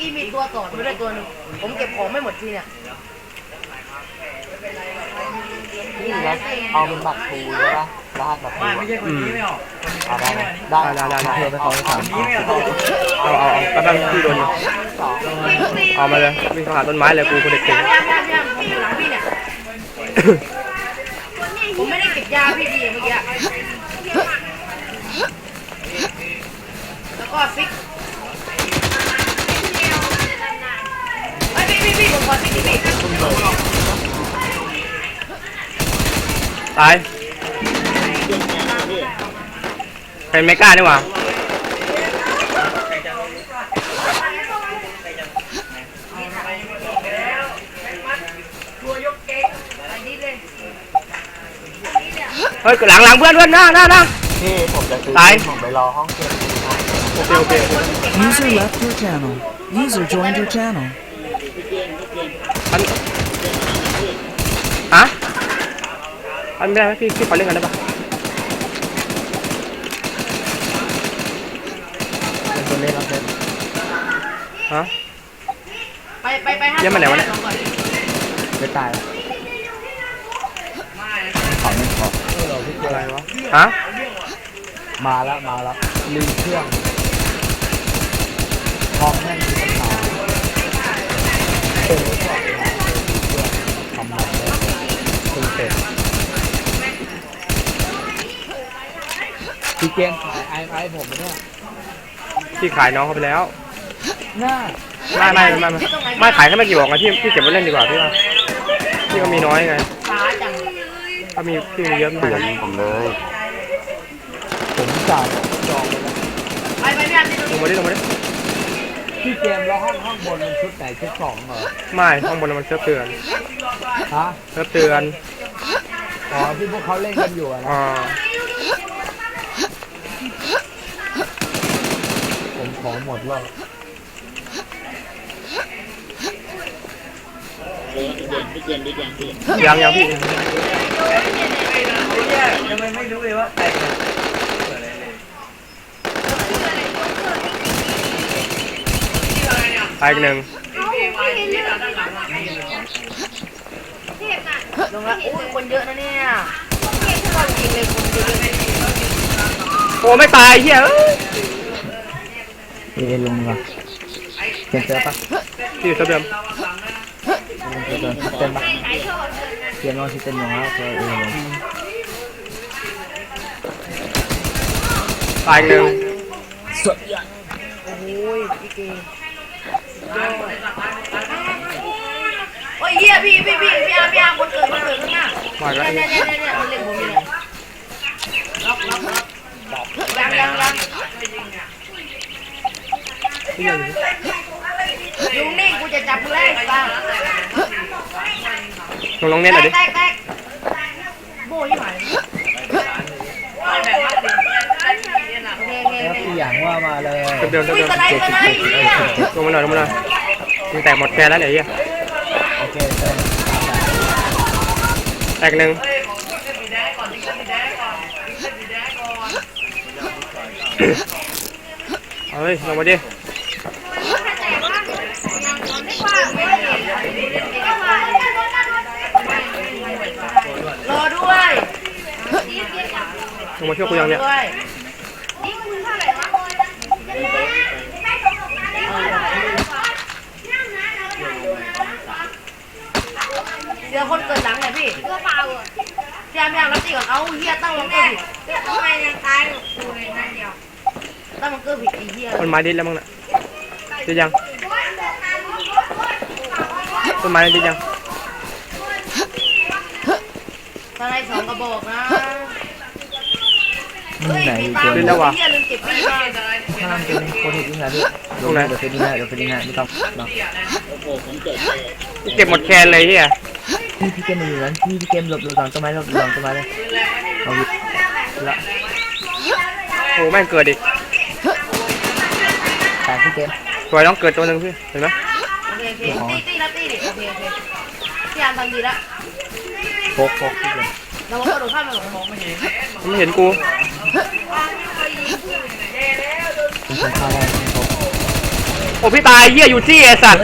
กี้มีตัวต่อมาด้วยตัวหนึงผมเก็บของไม่หมดทีเนี่ยนี่แล้วเอาเป็นบัตรครูได้ปะรหัสบัตรครูไม่ไม่ใช่คนนี้ไม่ออกเอาได้ไหมได้ได้ได้เธอไปขอไปสามคนนี้ไม่ออกเอาเอาเอาแป๊บนึงพี่โดนอยู่สองเอามาเลยวิ่งเข้าหาต้นไม้เลยกูคนเด็กพี่เก่งอาร์พี่อาร์พี่อาร์ผมอยู่หลังพี่เนี่ยผมไม่ได้เก็บยาพี่ดีเมื่อกี้แล้วก็ฟิก ตายเป็นเมกานี่หว่าไปดิเลยเฮ้ยหลังหลังเพื่อนเพื่อนหน้าหน้าหน้าพี่ผมจะซื้อตายผมไปรอห้องเก็บโอเคโอเค User left your channel. User joined your channel. อันอะอันไม่ได้ไหมพี่พี่ขอเล่นกันได้ปะเป็นคนเล่นแล้วเล่นฮะ ไปไปไปห้าเยี่ยมมาไหนวะเนี่ย สองก่อนไม่ตายแล้วขอไม่ขอเออพี่เจอะไรวะ ฮะมาแล้วมาแล้วลืมเครื่องพร้อมแม่งมีปัญหาเออก่อนนะทำมันได้คุณเป็ดพี่ เกมขายไอไอผมไหมเนี่ยพี่ขายน้องเขาไปแล้วน่าไม่ไม่ไม่ไม่ไม่ขายแค่ไม่กี่บอกไงพี่พี่เก็บไว้เล่นดีกว่าพี่ว่าพี่ก็มีน้อยไงช้าจังถ้ามีพี่มีเยอะไม่เป็นไรผมเลยผมจ่ายจองไปแล้วไปไปพี่อาร์พี่ลงมาดิลงมาดิพี่เกมแล้วห้องห้องบนมันชุดไหนชุดสองเหรอไม่ข้างบนมันเซิร์ฟเตือนฮะเซิร์ฟเตือนอ๋อที่พวกเขาเล่นกันอยู่อะนะ ของหมดแล้วยังยังพี่ทำไมไม่รู้เลยว่าใครเปิดอะไรเลยตายอีกหนึ่งลงแล้วโอ้ยคนเยอะนะเนี่ยชอบจริงเลยคนเยอะเลยโอ้ไม่ตายเฮีย เอ้ยเอลงมาเกมเจอปะพี่อยู่เซิร์ฟเดิมเกมเจอเต้นปะเกมนอนที่เต้นอยู่ฮะเจอเอลงตายอีกหนึ่งสุดยอดโอ้ยพี่เกโอ้ยเฮียพี่พี่พี่พี่อาร์พี่อาร์คนเกิดคนเกิดข้างหน้ามาแล้วเนี่ยเนี่ยเนี่ยเนี่ยมันเล่นผมอยู่เนี่ย อยู่อยู่นิ่งกูจะจับมึงแล้วไอ้บ้าลงลงเน็ตหน่อยดิแตกแตกโบ้ยี่หมายโอเคโอเคแล้วโอเคตัวอย่างว่ามาเลยเซิร์ฟเดิมเซิร์ฟมีเดิมสไลด์สไลด์เนี่ยลงมาหน่อยลงมาหน่อยมึงแตกหมดแค่แล้วไหนเฮียโอเคเต้นแตกหนึ่งเอาเฮ้ยลงมาดิ รอด้วยลงมาช่วยกูยังเนี่ยด้วยเดี๋ยวคนเกิดหลังเนี่ยพี่ตัวเปล่าพี่อาร์พี่อาร์รับตีก่อนเอาเฮียตั้งมังเกอร์ผิดทำไมยังตายกับกูเลยนั่นเดียวตั้งมังเกอร์ผิดไอ้เฮียต้นไม้ดิดแล้วมั้งน่ะดิดยัง ต้นไม้ดิดยังสไลด์สองกระบอกนะมึงไหนมีอีกตาตัวเฮียลืมเก็บพี่มาห้ามเป็นคนที่ยิงไงพี่ลงเดี๋ยวเฟซดิ้งให้เดี๋ยวเฟซดิ้งให้ไม่ต้องเนาะเก็บหมดแคนเลยเฮียพี่พี่เกมมาอยู่นั้นพี่พี่เกมหลบหลบหลังต้นไม้หลบหลังต้นไม้เลยเอาวิละโอ้แม่งเกิดอีกแต่พี่เกมตัวน้องเกิดตัวหนึ่งพี่เห็นไหม โอเคตีตีแล้วตีดิโอเคโอเคพี่อาร์ทำดีละโคกโคกพี่เกมเราก็โดดข้ามไปของมองไม่เห็นไม่เห็นกูคุณคนฆ่าได้โอ้พี่ตายเหี้ยอยู่ที่ไอ้สัตว์